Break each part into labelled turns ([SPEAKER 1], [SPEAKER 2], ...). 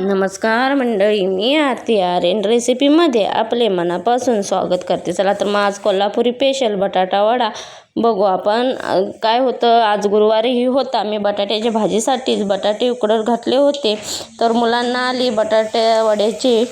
[SPEAKER 1] नमस्कार मंडळी मी आरती आर्यन रेसिपीमध्ये आपले मनापासून स्वागत करते. चला तर मग आज कोल्हापुरी स्पेशल बटाटा वडा बघू आपण. काय होतं? आज गुरुवारीही होता. मी बटाट्याच्या भाजीसाठीच बटाटे उकडत घातले होते. तर मुलांना आली बटाट्या वड्याची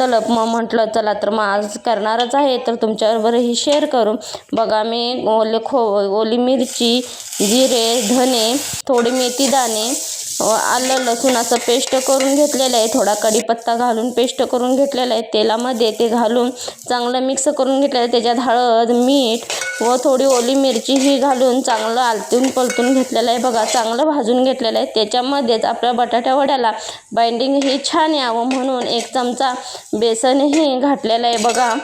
[SPEAKER 1] तलप. मग म्हटलं चला तर मग आज करणारच आहे. तर तुमच्याबरोबरही शेअर करू. बघा मी ओले खो ओली मिरची जिरे धने थोडी मेथी दाणे आलं लसूण असं पेस्ट करून घेतलेलं आहे. थोडा कढीपत्ता घालून पेस्ट करून घेतलेलं आहे. तेलामध्ये ते घालून चांगलं मिक्स करून घेतलेलं आहे. त्याच्यात हळद मीठ व थोडी ओली मिरचीही घालून चांगलं आलतून पलतून घेतलेलं आहे. बघा चांगलं भाजून घेतलेलं आहे. त्याच्यामध्येच आपल्या बटाट्या वड्याला बाइंडिंग ही छान यावं म्हणून एक चमचा बेसनही घातलेलं आहे. बघा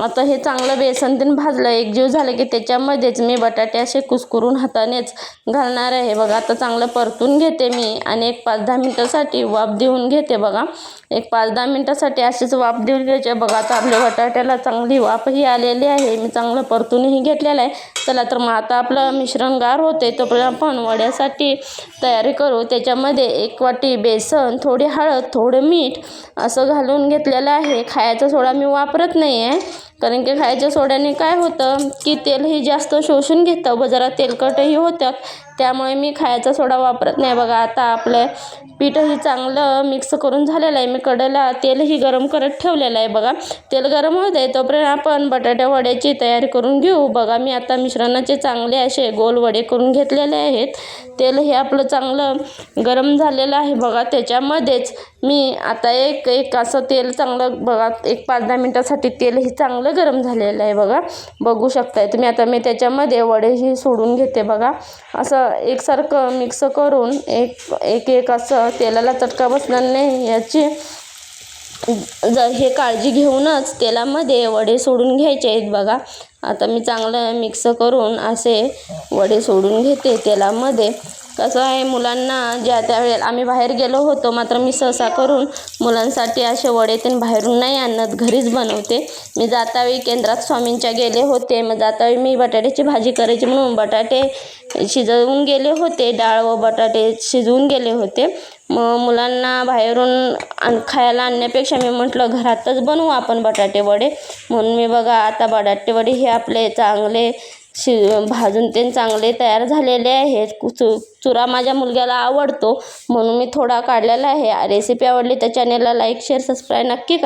[SPEAKER 1] आता हे चांगलं बेसन तेन भाजलं एकजीव झालं की त्याच्यामध्येच मी बटाटे असे कुसकुरून हातानेच घालणार आहे. बघा आता चांगलं परतून घेते मी आणि एक पाच दहा मिनटासाठी वाफ देऊन घेते बघा. एक पाच दहा मिनटासाठी अशीच वाफ देऊन घ्यायची. बघा आता आपल्या बटाट्याला चांगली वाफही आलेली आहे. मी चांगलं परतूनही घेतलेलं आहे. चला तर मग आता आपलं मिश्रण गार होते तोपर्यंत आपण वड्यासाठी तयारी करू. त्याच्यामध्ये एक वाटी बेसन थोडी हळद थोडं मीठ असं घालून घेतलेलं आहे. खायचा सोडा मी वापरत नाही आहे कारण की खायच्या सोड्याने काय होतं की तेलही जास्त शोषून घेतं. व जरा तेलकटही होतात त्यामुळे मी खायचा सोडा वापरत नाही. बघा आता आपलं पीठही चांगलं मिक्स करून झालेलं आहे. मी कडेला तेलही गरम करत ठेवलेलं आहे. बघा तेल गरम होते तोपर्यंत आपण बटाट्या वड्याची तयारी करून घेऊ. बघा मी आता मिश्रणाचे चांगले असे गोल वडे करून घेतलेले आहेत. तेल हे आपलं चांगलं गरम झालेलं आहे. बघा त्याच्यामध्येच मी आता एक एक असं तेल चांगलं बघा एक पाच दहा मिनटासाठी तेल हे चांगलं गरम झालेलं आहे. बघा बघू शकताय तुम्ही. आता मी त्याच्यामध्ये वडेही सोडून घेते. बघा असं एकसारखं मिक्स करून एक एक एक असं तेलाला चटका बसणार नाही. याची ज हे काळजी घेऊनच तेलामध्ये वडे सोडून घ्यायचे आहेत बघा. आता मी चांगलं मिक्स करून असे वडे सोडून घेते तेलामध्ये. कसं आहे मुलांना ज्या त्या वेळेला आम्ही बाहेर गेलो होतो मात्र मी सहसा करून मुलांसाठी असे वडे ते बाहेरून नाही आणत घरीच बनवते. मी जातावेळी केंद्रात स्वामींच्या गेले होते मग जातावेळी मी बटाट्याची भाजी करायची म्हणून बटाटे शिजवून गेले होते डाळ व बटाटे शिजवून गेले होते. मग मुलांना बाहेरून आण खायला आणण्यापेक्षा मी म्हटलं घरातच बनवू आपण बटाटे वडे. म्हणून मी बघा आता बटाटे वडे हे आपले चांगले शि भाजून ते चांगले तयार झालेले आहेत. चु चुरा माझ्या मुलग्याला आवडतो म्हणून मी थोडा काढलेला आहे. रेसिपी आवडली तर चॅनेलला लाईक शेअर सबस्क्राईब नक्की करा.